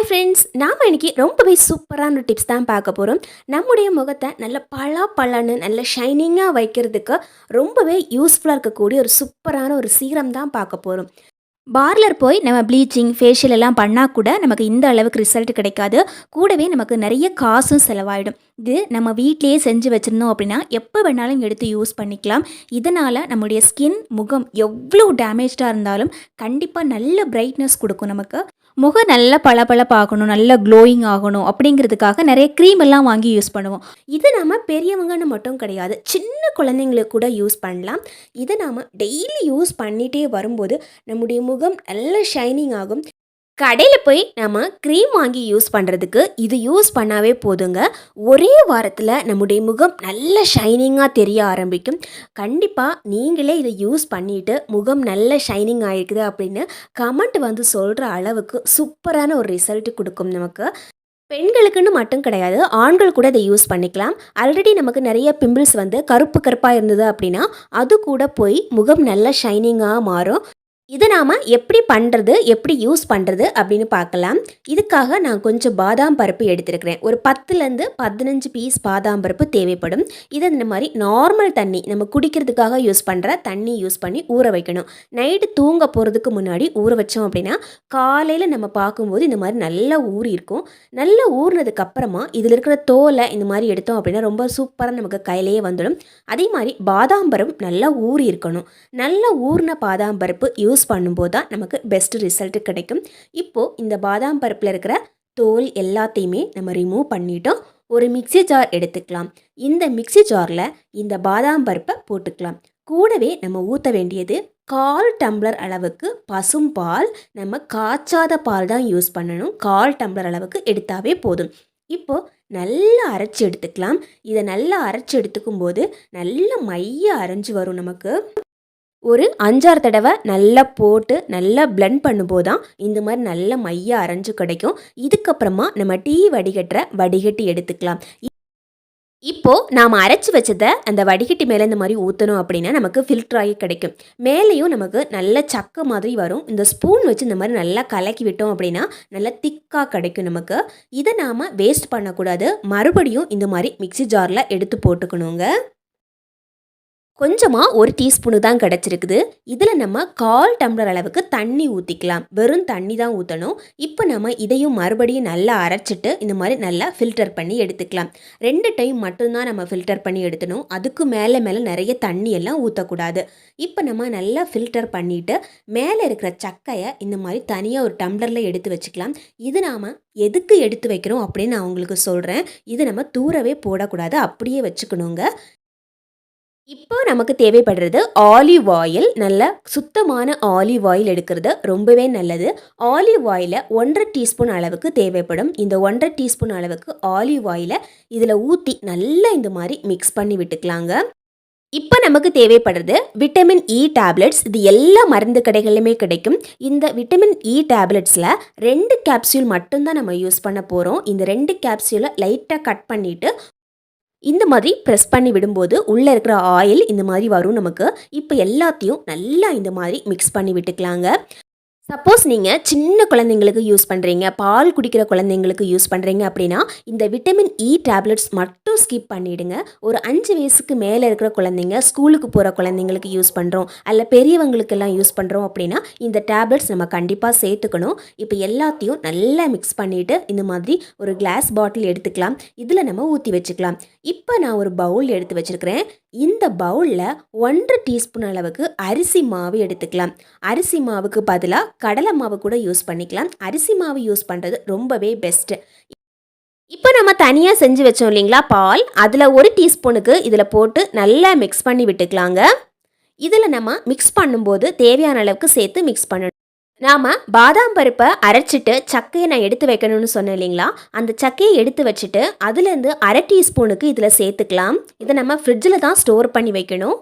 Hi friends நாம் இன்றைக்கி ரொம்பவே சூப்பரான டிப்ஸ் தான் பார்க்க போகிறோம் நம்முடைய முகத்தை நல்ல பளா பழன்னு நல்ல ஷைனிங்காக வைக்கிறதுக்கு ரொம்பவே யூஸ்ஃபுல்லாக இருக்கக்கூடிய ஒரு சூப்பரான ஒரு சீரம் தான் பார்க்க போகிறோம் பார்லர் போய் நம்ம ப்ளீச்சிங் ஃபேஷியல் எல்லாம் பண்ணால் கூட நமக்கு இந்த அளவுக்கு ரிசல்ட் கிடைக்காது. கூடவே நமக்கு நிறைய காசும் செலவாயிடும். இது நம்ம வீட்டிலேயே செஞ்சு வச்சுருந்தோம் அப்படின்னா எப்போ வேணாலும் எடுத்து யூஸ் பண்ணிக்கலாம். இதனால் நம்முடைய ஸ்கின் முகம் எவ்வளோ டேமேஜ்டாக இருந்தாலும் கண்டிப்பாக நல்ல பிரைட்னஸ் கொடுக்கும் நமக்கு. முகம் நல்ல பளபளப்பாகணும் நல்ல க்ளோயிங் ஆகணும் அப்படிங்கிறதுக்காக நிறைய க்ரீம் எல்லாம் வாங்கி யூஸ் பண்ணுவோம். இது நாம் பெரியவங்கன்னு மட்டும் கிடையாது. சின்ன குழந்தைங்களுக்கு கூட யூஸ் பண்ணலாம். இதை நாம் டெய்லி யூஸ் பண்ணிகிட்டே வரும்போது நம்முடைய முகம் நல்ல ஷைனிங் ஆகும். கடையில் போய் நம்ம க்ரீம் வாங்கி யூஸ் பண்ணுறதுக்கு இது யூஸ் பண்ணாவே போதுங்க. ஒரே வாரத்தில் நம்முடைய முகம் நல்ல ஷைனிங்காக தெரிய ஆரம்பிக்கும். கண்டிப்பாக நீங்களே இதை யூஸ் பண்ணிவிட்டு முகம் நல்ல ஷைனிங் ஆகிருக்குது அப்படின்னு கமெண்ட் வந்து சொல்கிற அளவுக்கு சூப்பரான ஒரு ரிசல்ட் கொடுக்கும் நமக்கு. பெண்களுக்குன்னு மட்டும் கிடையாது ஆண்கள் கூட இதை யூஸ் பண்ணிக்கலாம். ஆல்ரெடி நமக்கு நிறைய பிம்பிள்ஸ் வந்து கருப்பு கருப்பாக இருந்தது அப்படின்னா அது கூட போய் முகம் நல்ல ஷைனிங்காக மாறும். இதை நாம் எப்படி பண்ணுறது எப்படி யூஸ் பண்ணுறது அப்படின்னு பார்க்கலாம். இதுக்காக நான் கொஞ்சம் பாதாம் பருப்பு எடுத்திருக்கிறேன். ஒரு பத்துலேருந்து பதினஞ்சு பீஸ் பாதாம் பருப்பு தேவைப்படும். இதை இந்த மாதிரி நார்மல் தண்ணி நம்ம குடிக்கிறதுக்காக யூஸ் பண்ணுற தண்ணி யூஸ் பண்ணி ஊற வைக்கணும். நைட்டு தூங்க போகிறதுக்கு முன்னாடி ஊற வச்சோம் அப்படின்னா காலையில் நம்ம பார்க்கும்போது இந்த மாதிரி நல்லா ஊறி இருக்கும். நல்லா ஊறினதுக்கப்புறமா இதில் இருக்கிற தோலை இந்த மாதிரி எடுத்தோம் அப்படின்னா ரொம்ப சூப்பராக நமக்கு கையிலேயே வந்துடும். அதே மாதிரி பாதாம் பருப்பு நல்லா ஊறி இருக்கணும். நல்லா ஊறின பாதாம் பருப்பு யூஸ் யூஸ் பண்ணும்போது தான் நமக்கு பெஸ்ட் ரிசல்ட் கிடைக்கும். இப்போது இந்த பாதாம் பருப்பில் இருக்கிற தோல் எல்லாத்தையுமே நம்ம ரிமூவ் பண்ணிட்டோம். ஒரு மிக்ஸி ஜார் எடுத்துக்கலாம். இந்த மிக்ஸி ஜாரில் இந்த பாதாம் பருப்பை போட்டுக்கலாம். கூடவே நம்ம ஊற்ற வேண்டியது கால் டம்ளர் அளவுக்கு பசும் பால். நம்ம காய்ச்சாத பால் தான் யூஸ் பண்ணணும். கால் டம்ளர் அளவுக்கு எடுத்தாவே போதும். இப்போது நல்லா அரைச்சி எடுத்துக்கலாம். இதை நல்லா அரைச்சி எடுத்துக்கும் போது நல்ல மைய அரைஞ்சு வரும் நமக்கு. ஒரு அஞ்சாறு தடவை நல்லா போட்டு நல்லா பிளெண்ட் பண்ணும்போது தான் இந்த மாதிரி நல்ல மைய அரைஞ்சு கிடைக்கும். இதுக்கப்புறமா நம்ம டீ வடிகட்டுற வடிகட்டி எடுத்துக்கலாம். இப்போது நாம் அரைச்சி வச்சதை அந்த வடிகட்டி மேலே இந்த மாதிரி ஊற்றணும் அப்படின்னா நமக்கு ஃபில்டர் ஆகி கிடைக்கும். மேலேயும் நமக்கு நல்ல சக்க மாதிரி வரும். இந்த ஸ்பூன் வச்சு இந்த மாதிரி நல்லா கலக்கி விட்டோம் அப்படின்னா நல்லா திக்காக கிடைக்கும் நமக்கு. இதை நாம் வேஸ்ட் பண்ணக்கூடாது. மறுபடியும் இந்த மாதிரி மிக்ஸி ஜாரில் எடுத்து போட்டுக்கணுங்க. கொஞ்சமாக ஒரு டீஸ்பூனு தான் கிடச்சிருக்குது. இதில் நம்ம கால் டம்ளர் அளவுக்கு தண்ணி ஊற்றிக்கலாம் வெறும் தண்ணி தான் ஊற்றணும் இப்போ நம்ம இதையும் மறுபடியும் நல்லா அரைச்சிட்டு இந்த மாதிரி நல்லா ஃபில்டர் பண்ணி எடுத்துக்கலாம். ரெண்டு டைம் மட்டும்தான் நம்ம ஃபில்டர் பண்ணி எடுத்தணும். அதுக்கு மேலே மேலே நிறைய தண்ணி எல்லாம் ஊற்றக்கூடாது இப்போ நம்ம நல்லா ஃபில்டர் பண்ணிவிட்டு மேலே இருக்கிற சக்கையை இந்த மாதிரி தனியாக ஒரு டம்ளரில் எடுத்து வச்சுக்கலாம். இது நாம் எதுக்கு எடுத்து வைக்கிறோம் அப்படின்னு நான் உங்களுக்கு சொல்கிறேன் இது நம்ம தூரவே போடக்கூடாது. அப்படியே வச்சுக்கணுங்க. இப்போ நமக்கு தேவைப்படுறது ஆலிவ் ஆயில் நல்ல சுத்தமான ஆலிவ் ஆயில் எடுக்கிறது. ரொம்பவே நல்லது. ஆலிவ் ஆயிலை ஒன்றரை டீஸ்பூன் அளவுக்கு தேவைப்படும். இந்த ஒன்றரை டீஸ்பூன் அளவுக்கு ஆலிவ் ஆயிலை இதில் ஊற்றி நல்லா இந்த மாதிரி மிக்ஸ் பண்ணி விட்டுக்கலாங்க. இப்போ நமக்கு தேவைப்படுறது விட்டமின் இ டேப்லெட்ஸ் இது எல்லா மருந்து கடைகளிலுமே கிடைக்கும். இந்த விட்டமின் இ டேப்லெட்ஸில் ரெண்டு கேப்சியூல் மட்டும்தான் நம்ம யூஸ் பண்ண போகிறோம் இந்த ரெண்டு கேப்சியூலை லைட்டாக கட் பண்ணிவிட்டு இந்த மாதிரி ப்ரெஸ் பண்ணி விடும்போது உள்ளே இருக்கிற ஆயில் இந்த மாதிரி வரும் நமக்கு. இப்போ எல்லாத்தையும் நல்லா இந்த மாதிரி மிக்ஸ் பண்ணி விட்டுக்கலாங்க. சப்போஸ் நீங்கள் சின்ன குழந்தைங்களுக்கு யூஸ் பண்ணுறீங்க பால் குடிக்கிற குழந்தைங்களுக்கு யூஸ் பண்ணுறீங்க அப்படின்னா இந்த விட்டமின் இ டேப்லெட்ஸ் மட்டும் ஸ்கிப் பண்ணிவிடுங்க ஒரு அஞ்சு வயசுக்கு மேலே இருக்கிற குழந்தைங்க ஸ்கூலுக்கு போகிற குழந்தைங்களுக்கு யூஸ் பண்ணுறோம் அல்ல பெரியவங்களுக்கெல்லாம் யூஸ் பண்ணுறோம் அப்படின்னா இந்த டேப்லெட்ஸ் நம்ம கண்டிப்பாக சேர்த்துக்கணும். இப்போ எல்லாத்தையும் நல்லா மிக்ஸ் பண்ணிவிட்டு இந்த மாதிரி ஒரு கிளாஸ் பாட்டில் எடுத்துக்கலாம். இதில் நம்ம ஊற்றி வச்சுக்கலாம். இப்போ நான் ஒரு பவுல் எடுத்து வச்சுருக்கிறேன். இந்த பவுலில் ஒன்றரை டீஸ்பூன் அளவுக்கு அரிசி மாவு எடுத்துக்கலாம். அரிசி மாவுக்கு பதிலாக கடலை மாவு கூட யூஸ் பண்ணிக்கலாம். அரிசி மாவு யூஸ் பண்ணுறது ரொம்பவே பெஸ்ட்டு இப்போ நம்ம தனியாக செஞ்சு வச்சோம் இல்லைங்களா பால். அதில் ஒரு டீஸ்பூனுக்கு இதில் போட்டு நல்லா மிக்ஸ் பண்ணி விட்டுக்கலாங்க. இதில் நம்ம மிக்ஸ் பண்ணும்போது தேவையான அளவுக்கு சேர்த்து மிக்ஸ் பண்ணணும். நாம் பாதாம் பருப்பை அரைச்சிட்டு சக்கையை நான் எடுத்து வைக்கணும்னு சொன்னேன் இல்லைங்களா அந்த சக்கையை எடுத்து வச்சுட்டு அதுலேருந்து அரை டீஸ்பூனுக்கு இதில் சேர்த்துக்கலாம். இதை நம்ம ஃப்ரிட்ஜில் தான் ஸ்டோர் பண்ணி வைக்கணும்.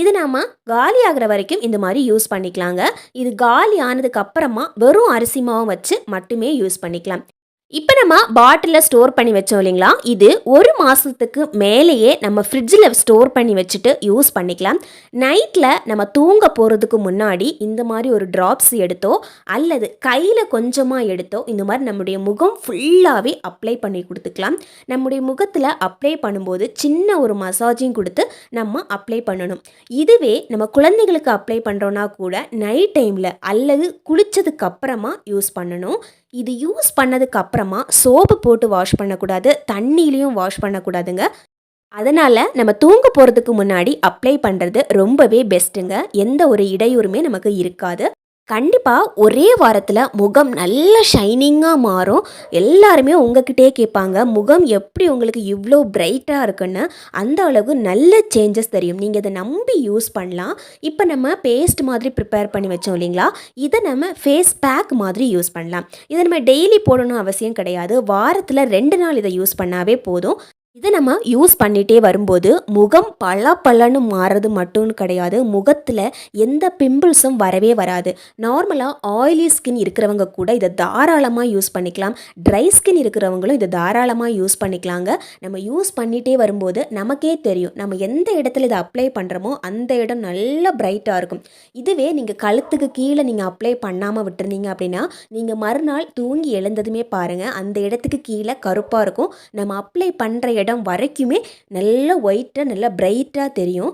இது நாம் காலி ஆகிற வரைக்கும் இந்த மாதிரி யூஸ் பண்ணிக்கலாங்க. இது காலி ஆனதுக்கு அப்புறமா வெறும் அரிசி மாவு வச்சு மட்டுமே யூஸ் பண்ணிக்கலாம். இப்போ நம்ம பாட்டிலில் ஸ்டோர் பண்ணி வச்சோம் இல்லைங்களா? இது ஒரு மாதத்துக்கு மேலேயே நம்ம ஃப்ரிட்ஜில் ஸ்டோர் பண்ணி வச்சுட்டு யூஸ் பண்ணிக்கலாம். நைட்டில் நம்ம தூங்க போகிறதுக்கு முன்னாடி இந்த மாதிரி ஒரு ட்ராப்ஸ் எடுத்தோ அல்லது கையில் கொஞ்சமாக எடுத்தோ இந்த மாதிரி நம்முடைய முகம் ஃபுல்லாகவே அப்ளை பண்ணி கொடுத்துக்கலாம். நம்முடைய முகத்தில் அப்ளை பண்ணும்போது சின்ன ஒரு மசாஜிங் கொடுத்து நம்ம அப்ளை பண்ணணும். இதுவே நம்ம குழந்தைகளுக்கு அப்ளை பண்ணுறோன்னா கூட நைட் டைமில் அல்லது குளித்ததுக்கப்புறமா யூஸ் பண்ணணும். இது யூஸ் பண்ணதுக்கு அப்புறமா சோப்பு போட்டு வாஷ் பண்ணக்கூடாது தண்ணியிலையும் வாஷ் பண்ணக்கூடாதுங்க. அதனால் நம்ம தூங்க போகிறதுக்கு முன்னாடி அப்ளை பண்ணுறது ரொம்பவே பெஸ்ட்டுங்க எந்த ஒரு இடையூறுமே நமக்கு இருக்காது. கண்டிப்பாக ஒரே வாரத்தில் முகம் நல்ல ஷைனிங்காக மாறும். எல்லாருமே உங்ககிட்டே கேட்பாங்க முகம் எப்படி உங்களுக்கு இவ்வளோ பிரைட்டாக இருக்குன்னு? அந்த அளவுக்கு நல்ல சேஞ்சஸ் தெரியும். நீங்கள் இதை நம்பி யூஸ் பண்ணலாம். இப்போ நம்ம பேஸ்ட் மாதிரி ப்ரிப்பேர் பண்ணி வச்சோம் இல்லைங்களா? இதை நம்ம ஃபேஸ் பேக் மாதிரி யூஸ் பண்ணலாம். இதை நம்ம டெய்லி போடணும் அவசியம் கிடையாது. வாரத்தில் ரெண்டு நாள் இதை யூஸ் பண்ணாவே போதும். இதை நம்ம யூஸ் பண்ணிகிட்டே வரும்போது முகம் பல பலன்னு மாறுறது மட்டும் கிடையாது. முகத்தில் எந்த பிம்பிள்ஸும் வரவே வராது. நார்மலாக ஆயிலி ஸ்கின் இருக்கிறவங்க கூட இதை தாராளமாக யூஸ் பண்ணிக்கலாம். ட்ரை ஸ்கின் இருக்கிறவங்களும் இதை தாராளமாக யூஸ் பண்ணிக்கலாங்க. நம்ம யூஸ் பண்ணிகிட்டே வரும்போது நமக்கே தெரியும். நம்ம எந்த இடத்துல இதை அப்ளை பண்ணுறோமோ அந்த இடம் நல்ல பிரைட்டாக இருக்கும். இதுவே நீங்கள் கழுத்துக்கு கீழே நீங்கள் அப்ளை பண்ணாமல் விட்டுருந்தீங்க அப்படின்னா நீங்கள் மறுநாள் தூங்கி எழுந்ததுமே பாருங்கள் அந்த இடத்துக்கு கீழே கருப்பாக இருக்கும். நம்ம அப்ளை பண்ணுற இடம் வரைக்குமே நல்லா ஒயிட்டாக நல்லா பிரைட்டாக தெரியும்.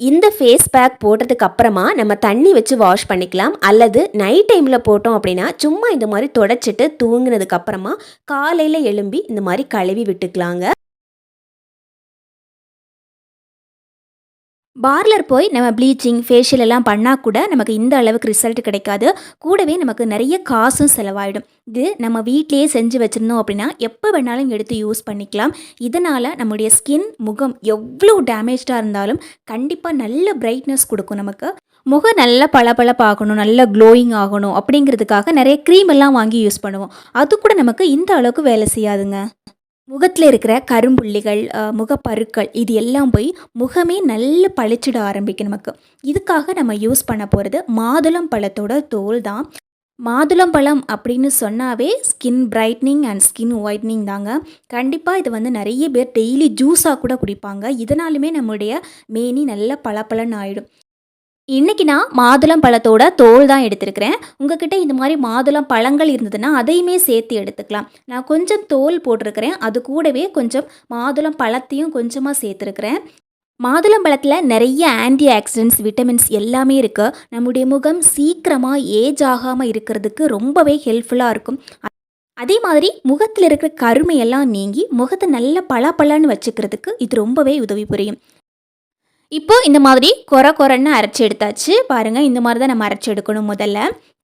இந்த ஃபேஸ் பேக் போட்டதுக்கு அப்புறமா நம்ம தண்ணி வச்சு வாஷ் பண்ணிக்கலாம். அல்லது நைட் டைமில் போட்டோம் அப்படின்னா சும்மா இந்த மாதிரி தொடச்சிட்டு தூங்கினதுக்கப்புறமா காலையில் எழும்பி இந்த மாதிரி கழுவி விட்டுக்கலாங்க. பார்லர் போய் நம்ம ப்ளீச்சிங் ஃபேஷியல் எல்லாம் பண்ணால் கூட நமக்கு இந்த அளவுக்கு ரிசல்ட் கிடைக்காது. கூடவே நமக்கு நிறைய காசும் செலவாயிடும். இது நம்ம வீட்டிலேயே செஞ்சு வச்சுருந்தோம் அப்படின்னா எப்போ வேணாலும் எடுத்து யூஸ் பண்ணிக்கலாம். இதனால் நம்முடைய ஸ்கின் முகம் எவ்வளோ டேமேஜ்டாக இருந்தாலும் கண்டிப்பாக நல்ல பிரைட்னஸ் கொடுக்கும் நமக்கு. முகம் நல்ல பளபளப்பாகணும் நல்ல க்ளோயிங் ஆகணும் அப்படிங்கிறதுக்காக நிறைய க்ரீம் எல்லாம் வாங்கி யூஸ் பண்ணுவோம். அது கூட நமக்கு இந்த அளவுக்கு வேலை செய்யாதுங்க. முகத்தில் இருக்கிற கரும்புள்ளிகள் முகப்பருக்கள் இது எல்லாம் போய் முகமே நல்ல பளிச்சிட ஆரம்பிக்கும் நமக்கு. இதுக்காக நம்ம யூஸ் பண்ண போகிறது மாதுளம் பழத்தோட தோல் தான். மாதுளம் பழம் அப்படின்னு சொன்னாவே skin brightening and skin whitening தாங்க. கண்டிப்பாக இது வந்து நிறைய பேர் டெய்லி ஜூஸாக கூட குடிப்பாங்க. இதனாலுமே நம்முடைய மேனி நல்ல பளபளன்னு ஆகிடும் இன்றைக்கி நான் மாதுளம் பழத்தோட தோல் தான் எடுத்திருக்கிறேன். உங்ககிட்ட இந்த மாதிரி மாதுளம் பழங்கள் இருந்ததுன்னா அதையுமே சேர்த்து எடுத்துக்கலாம். நான் கொஞ்சம் தோல் போட்டிருக்கிறேன். அது கூடவே கொஞ்சம் மாதுளம் பழத்தையும் கொஞ்சமாக சேர்த்துருக்கிறேன். மாதுளம் பழத்தில் நிறைய ஆன்டி ஆக்சிடென்ட்ஸ் விட்டமின்ஸ் எல்லாமே இருக்குது நம்முடைய முகம் சீக்கிரமாக ஏஜ் ஆகாமல் இருக்கிறதுக்கு ரொம்பவே ஹெல்ப்ஃபுல்லாக இருக்கும். அதே மாதிரி முகத்தில் இருக்கிற கருமையெல்லாம் நீங்கி முகத்தை நல்ல பளபளன்னு வச்சுக்கிறதுக்கு இது ரொம்பவே உதவி புரியும். இப்போ இந்த மாதிரி கொர கொரன்னு அரைச்சி எடுத்தாச்சு. பாருங்கள் இந்த மாதிரி தான் நம்ம அரைச்சி எடுக்கணும் முதல்ல.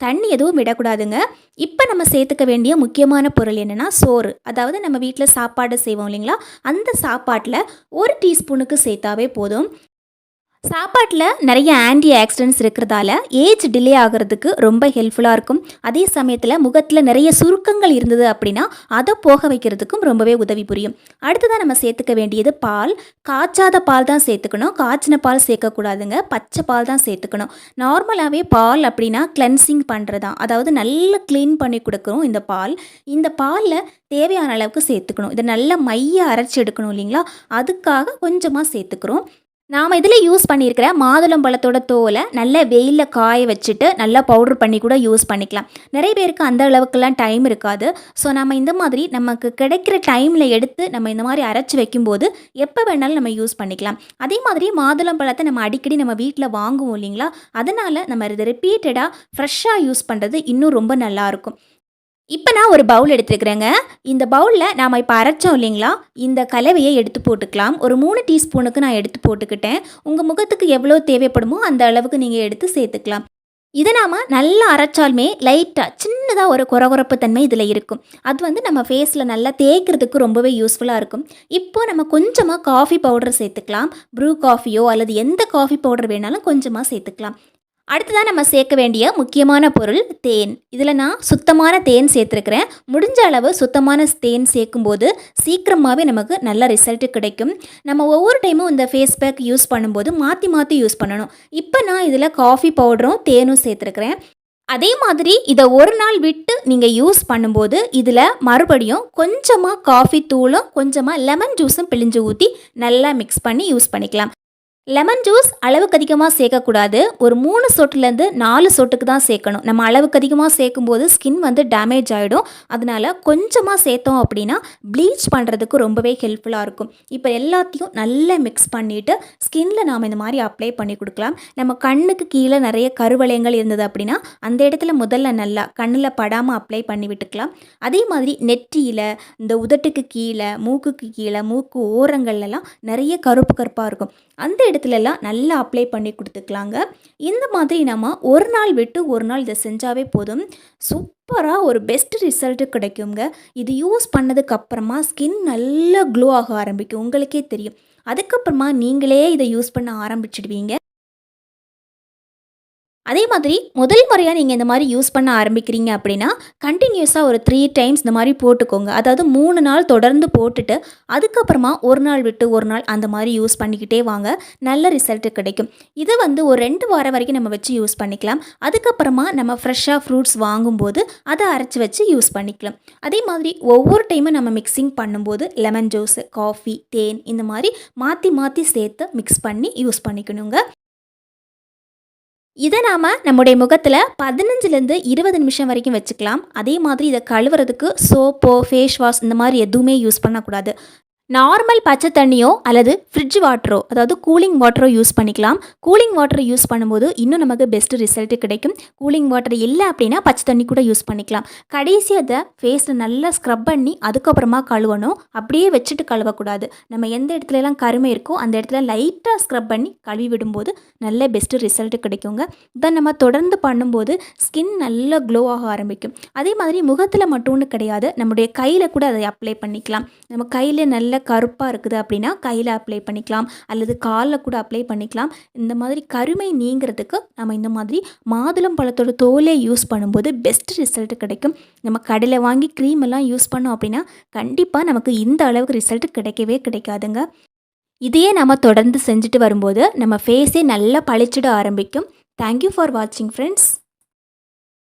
தண்ணி எதுவும் விடக்கூடாதுங்க. இப்போ நம்ம சேர்த்துக்க வேண்டிய முக்கியமான பொருள் என்னென்னா சோறு. அதாவது நம்ம வீட்டில் சாப்பாடு செய்வோம் இல்லைங்களா? அந்த சாப்பாட்டில் ஒரு டீஸ்பூனுக்கு சேர்த்தாவே போதும். சாப்பாட்டில் நிறைய ஆன்டி ஆக்சிடென்ட்ஸ் இருக்கிறதால ஏஜ் டிலே ஆகிறதுக்கு ரொம்ப ஹெல்ப்ஃபுல்லாக இருக்கும். அதே சமயத்தில் முகத்தில் நிறைய சுருக்கங்கள் இருந்தது அப்படின்னா அதை போக வைக்கிறதுக்கும் ரொம்பவே உதவி புரியும். அடுத்ததாக நம்ம சேர்த்துக்க வேண்டியது பால். காய்ச்சாத பால் தான் சேர்த்துக்கணும். காய்ச்சின பால் சேர்க்கக்கூடாதுங்க. பச்சை பால் தான் சேர்த்துக்கணும். நார்மலாகவே பால் அப்படின்னா கிளென்சிங் பண்ணுறதான் அதாவது நல்லா க்ளீன் பண்ணி கொடுக்குறோம் இந்த பால். இந்த பாலில் தேவையான அளவுக்கு சேர்த்துக்கணும். இதை நல்லா மைய அரைச்சி எடுக்கணும் இல்லைங்களா? அதுக்காக கொஞ்சமாக சேர்த்துக்கிறோம். நாம் இதில் யூஸ் பண்ணியிருக்கிற மாதுளம் பழத்தோட தோலை நல்ல வெயிலில் காய வச்சுட்டு நல்லா பவுடர் பண்ணி கூட யூஸ் பண்ணிக்கலாம். நிறைய பேருக்கு அந்த அளவுக்குலாம் டைம் இருக்காது. ஸோ நம்ம இந்த மாதிரி நமக்கு கிடைக்கிற டைமில் எடுத்து நம்ம இந்த மாதிரி அரைச்சி வைக்கும்போது எப்போ வேணாலும் நம்ம யூஸ் பண்ணிக்கலாம். அதே மாதிரி மாதுளம் பழத்தை நம்ம அடிக்கடி நம்ம வீட்டில் வாங்குவோம் இல்லைங்களா? அதனால் நம்ம இதை ரிப்பீட்டடாக ஃப்ரெஷ்ஷாக யூஸ் பண்ணுறது இன்னும் ரொம்ப நல்லாயிருக்கும் இப்போ நான் ஒரு பவுல் எடுத்துருக்குறேங்க. இந்த பவுலில் நாம் இப்போ அரைச்சோம் இல்லைங்களா? இந்த கலவையை எடுத்து போட்டுக்கலாம். ஒரு மூணு டீஸ்பூனுக்கு நான் எடுத்து போட்டுக்கிட்டேன். உங்கள் முகத்துக்கு எவ்வளோ தேவைப்படுமோ அந்த அளவுக்கு நீங்கள் எடுத்து சேர்த்துக்கலாம். இதை நாம் நல்லா அரைச்சாலுமே லைட்டாக சின்னதாக ஒரு குறகுறப்பு தன்மை இதில் இருக்கும். அது வந்து நம்ம ஃபேஸில் நல்லா தேய்க்கிறதுக்கு ரொம்பவே யூஸ்ஃபுல்லாக இருக்கும். இப்போது நம்ம கொஞ்சமாக காஃபி பவுடர் சேர்த்துக்கலாம். ப்ரூ காஃபியோ அல்லது எந்த காஃபி பவுடர் வேணாலும் கொஞ்சமாக சேர்த்துக்கலாம். அடுத்ததாக நம்ம சேர்க்க வேண்டிய முக்கியமான பொருள் தேன். இதில் நான் சுத்தமான தேன் சேர்த்துருக்கிறேன். முடிஞ்ச அளவு சுத்தமான தேன் சேர்க்கும்போது சீக்கிரமாகவே நமக்கு நல்ல ரிசல்ட்டு கிடைக்கும். நம்ம ஒவ்வொரு டைமும் இந்த ஃபேஸ் பேக் யூஸ் பண்ணும்போது மாற்றி மாற்றி யூஸ் பண்ணணும். இப்போ நான் இதில் காஃபி பவுடரும் தேனும் சேர்த்துருக்கிறேன். அதே மாதிரி இதை ஒரு நாள் விட்டு நீங்கள் யூஸ் பண்ணும்போது இதில் மறுபடியும் கொஞ்சமாக காஃபி தூளும் கொஞ்சமாக லெமன் ஜூஸும் பிழிஞ்சு ஊற்றி நல்லா மிக்ஸ் பண்ணி யூஸ் பண்ணிக்கலாம். லெமன் ஜூஸ் அளவுக்கு அதிகமாக சேர்க்கக்கூடாது. ஒரு மூணு சொட்டுலேருந்து நாலு சொட்டுக்கு தான் சேர்க்கணும். நம்ம அளவுக்கு அதிகமாக சேர்க்கும்போது ஸ்கின் வந்து டேமேஜ் ஆகிடும் அதனால கொஞ்சமாக சேர்த்தோம் அப்படின்னா ப்ளீச் பண்ணுறதுக்கு ரொம்பவே ஹெல்ப்ஃபுல்லாக இருக்கும். இப்போ எல்லாத்தையும் நல்லா மிக்ஸ் பண்ணிவிட்டு ஸ்கின்ல நாம் இந்த மாதிரி அப்ளை பண்ணி கொடுக்கலாம். நம்ம கண்ணுக்கு கீழே நிறைய கருவளையங்கள் இருந்தது அப்படின்னா அந்த இடத்துல முதல்ல நல்லா கண்ணில் படாமல் அப்ளை பண்ணி விட்டுக்கலாம். அதே மாதிரி நெற்றியில் இந்த உதட்டுக்கு கீழே மூக்குக்கு கீழே மூக்கு ஓரங்கள்லாம் நிறைய கருப்பு கருப்பாக இருக்கும். அந்த இடத்துலலாம் நல்லா அப்ளை பண்ணி கொடுத்துக்கலாங்க. இந்த மாதிரி நம்ம ஒரு நாள் விட்டு ஒரு நாள் இதை செஞ்சாவே போதும். சூப்பராக ஒரு பெஸ்ட் ரிசல்ட்டு கிடைக்குங்க. இது யூஸ் பண்ணதுக்கப்புறமா ஸ்கின் நல்லா க்ளோ ஆக ஆரம்பிக்கும். உங்களுக்கே தெரியும். அதுக்கப்புறமா நீங்களே இதை யூஸ் பண்ண ஆரம்பிச்சிடுவீங்க. அதே மாதிரி முதல் முறையாக நீங்கள் இந்த மாதிரி யூஸ் பண்ண ஆரம்பிக்கிறீங்க அப்படின்னா கண்டினியூஸாக ஒரு த்ரீ டைம்ஸ் இந்த மாதிரி போட்டுக்கோங்க. அதாவது மூணு நாள் தொடர்ந்து போட்டுட்டு அதுக்கப்புறமா ஒரு நாள் விட்டு ஒரு நாள் அந்த மாதிரி யூஸ் பண்ணிக்கிட்டே வாங்க. நல்ல ரிசல்ட்டு கிடைக்கும். இதை வந்து ஒரு ரெண்டு வாரம் வரைக்கும் நம்ம வச்சு யூஸ் பண்ணிக்கலாம். அதுக்கப்புறமா நம்ம ஃப்ரெஷ்ஷாக ஃப்ரூட்ஸ் வாங்கும்போது அதை அரைச்சி வச்சு யூஸ் பண்ணிக்கலாம். அதே மாதிரி ஒவ்வொரு டைமும் நம்ம மிக்சிங் பண்ணும்போது லெமன் ஜூஸ் காஃபி தேன் இந்த மாதிரி மாற்றி மாற்றி சேர்த்து மிக்ஸ் பண்ணி யூஸ் பண்ணிக்கணுங்க. இதை நாம் நம்முடைய முகத்தில் பதினஞ்சுலேருந்து இருபது நிமிஷம் வரைக்கும் வச்சுக்கலாம். அதே மாதிரி இதை கழுவுறதுக்கு சோப்போ ஃபேஸ் வாஷ் இந்த மாதிரி எதுவுமே யூஸ் பண்ணக்கூடாது. நார்மல் பச்சை தண்ணியோ அல்லது ஃப்ரிட்ஜ் வாட்டரோ அதாவது கூலிங் வாட்டரோ யூஸ் பண்ணிக்கலாம். கூலிங் வாட்டர் யூஸ் பண்ணும்போது இன்னும் நமக்கு பெஸ்ட் ரிசல்ட்டு கிடைக்கும். கூலிங் வாட்டர் இல்லை அப்படின்னா பச்சை தண்ணி கூட யூஸ் பண்ணிக்கலாம். கடைசி அதை ஃபேஸில் நல்லா ஸ்க்ரப் பண்ணி அதுக்கப்புறமா கழுவணும். அப்படியே வச்சுட்டு கழுவக்கூடாது. நம்ம எந்த இடத்துலலாம் கருமை இருக்கோ அந்த இடத்துல லைட்டாக ஸ்க்ரப் பண்ணி கழுவி விடும்போது நல்ல பெஸ்ட்டு ரிசல்ட்டு கிடைக்குங்க. இதை நம்ம தொடர்ந்து பண்ணும்போது ஸ்கின் நல்லா க்ளோ ஆக ஆரம்பிக்கும். அதே மாதிரி முகத்தில் மட்டும்னு கிடையாது. நம்முடைய கையில் கூட அதை அப்ளை பண்ணிக்கலாம். நம்ம கையில் நல்ல கருப்பாக இருக்குது அப்படின்னா கையில் அப்ளை பண்ணிக்கலாம். அல்லது காலில் கூட அப்ளை பண்ணிக்கலாம். இந்த மாதிரி கருமை நீங்கிறதுக்கு நம்ம இந்த மாதிரி மாதுளம் பழத்தோட தோலை யூஸ் பண்ணும்போது பெஸ்ட் ரிசல்ட் கிடைக்கும். நம்ம கடையில் வாங்கி க்ரீம் எல்லாம் யூஸ் பண்ணோம் அப்படின்னா கண்டிப்பாக நமக்கு இந்த அளவுக்கு ரிசல்ட் கிடைக்கவே கிடைக்காதுங்க. இதையே நம்ம தொடர்ந்து செஞ்சுட்டு வரும்போது நம்ம ஃபேஸே நல்லா பளிச்சிட ஆரம்பிக்கும். தேங்க்யூ ஃபார் வாட்சிங் ஃப்ரெண்ட்ஸ்